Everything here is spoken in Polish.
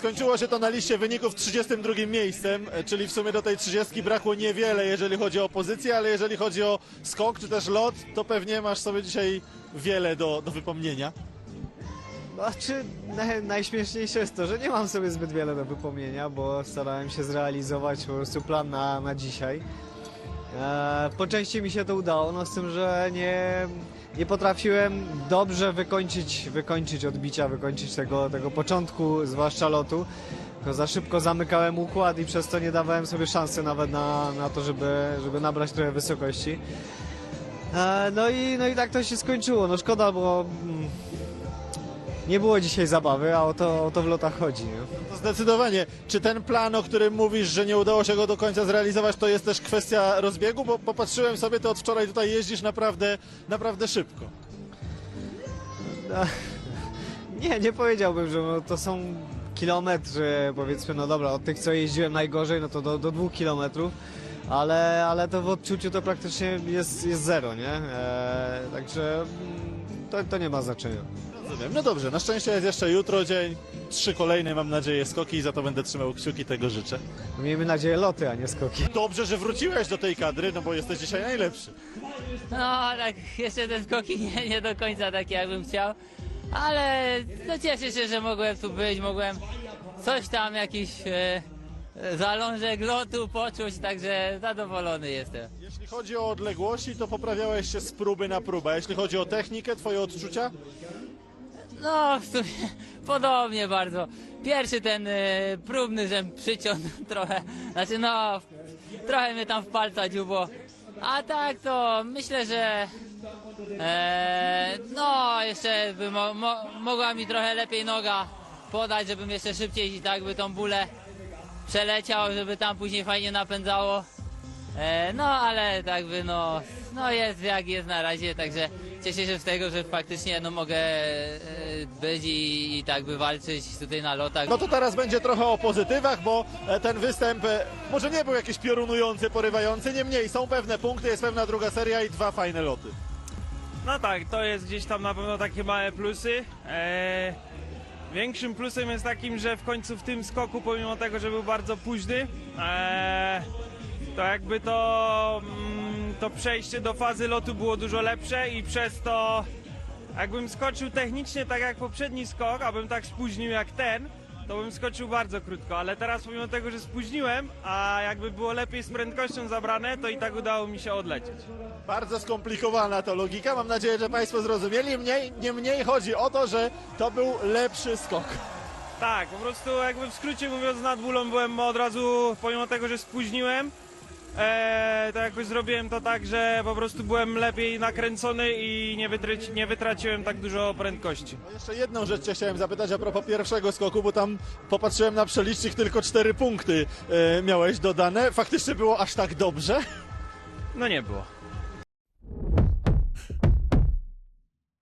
skończyło się to na liście wyników 32 miejscem, e, czyli w sumie do tej 30 brakło niewiele, jeżeli chodzi o pozycję, ale jeżeli chodzi o skok czy też lot, to pewnie masz sobie dzisiaj wiele do, do wypomnienia. Znaczy, naj, najśmieszniejsze jest to, że nie mam sobie zbyt wiele do wypomnienia, bo starałem się zrealizować po prostu plan na, na dzisiaj. E, po części mi się to udało, no z tym, że nie, nie potrafiłem dobrze wykończyć, wykończyć odbicia, wykończyć tego, tego początku, zwłaszcza lotu. Tylko za szybko zamykałem układ i przez to nie dawałem sobie szansy nawet na, na to, żeby, żeby nabrać trochę wysokości. E, no, i, no i tak to się skończyło. No szkoda, bo mm, nie było dzisiaj zabawy, a o to, o to w lotach chodzi. Nie? To zdecydowanie. Czy ten plan, o którym mówisz, że nie udało się go do końca zrealizować, to jest też kwestia rozbiegu? Bo popatrzyłem sobie, ty od wczoraj tutaj jeździsz naprawdę, naprawdę szybko. Nie, nie powiedziałbym, że no, to są kilometry, powiedzmy, no dobra, od tych co jeździłem najgorzej, no to do, do dwóch kilometrów, ale, ale to w odczuciu to praktycznie jest, jest zero, nie? E, także mm, to, to nie ma znaczenia. Rozumiem. No dobrze, na szczęście jest jeszcze jutro dzień. Trzy kolejne, mam nadzieję, skoki i za to będę trzymał kciuki, tego życzę. Miejmy nadzieję loty, a nie skoki. Dobrze, że wróciłeś do tej kadry, no bo jesteś dzisiaj najlepszy. No, tak, jeszcze te skoki nie, nie do końca takie, jakbym chciał. Ale no cieszę się, że mogłem tu być, mogłem coś tam, jakiś e, zalążek lotu poczuć, także zadowolony jestem. Jeśli chodzi o odległości, to poprawiałeś się z próby na próbę. Jeśli chodzi o technikę, twoje odczucia? No, w sumie podobnie bardzo. Pierwszy ten e, próbny, żem przyciął trochę, znaczy no, trochę mnie tam w palca dziubło. A tak to myślę, że e, no, jeszcze by mo, mo, mogła mi trochę lepiej noga podać, żebym jeszcze szybciej i tak by tą bólę przeleciał, żeby tam później fajnie napędzało. E, no, ale tak by no, no jest jak jest na razie, także cieszę się z tego, że faktycznie no mogę e, być i, i tak by walczyć tutaj na lotach. No to teraz będzie trochę o pozytywach, bo e, ten występ e, może nie był jakiś piorunujący, porywający, niemniej są pewne punkty, jest pewna druga seria i dwa fajne loty. No tak, to jest gdzieś tam na pewno takie małe plusy. Eee, większym plusem jest takim, że w końcu w tym skoku, pomimo tego, że był bardzo późny, eee, to jakby to, mm, to przejście do fazy lotu było dużo lepsze i przez to jakbym skoczył technicznie tak jak poprzedni skok, abym tak spóźnił jak ten, to bym skoczył bardzo krótko, ale teraz pomimo tego, że spóźniłem, a jakby było lepiej z prędkością zabrane, to i tak udało mi się odlecieć. Bardzo skomplikowana to logika, mam nadzieję, że Państwo zrozumieli. Mniej, nie mniej chodzi o to, że to był lepszy skok. Tak, po prostu jakby w skrócie mówiąc nad bólą byłem od razu, pomimo tego, że spóźniłem, e, to jakoś zrobiłem to tak, że po prostu byłem lepiej nakręcony i nie, wytraci, nie wytraciłem tak dużo prędkości. No jeszcze jedną rzecz cię chciałem zapytać a propos pierwszego skoku, bo tam popatrzyłem na przelicznik, tylko cztery punkty e, miałeś dodane. Faktycznie było aż tak dobrze? No nie było.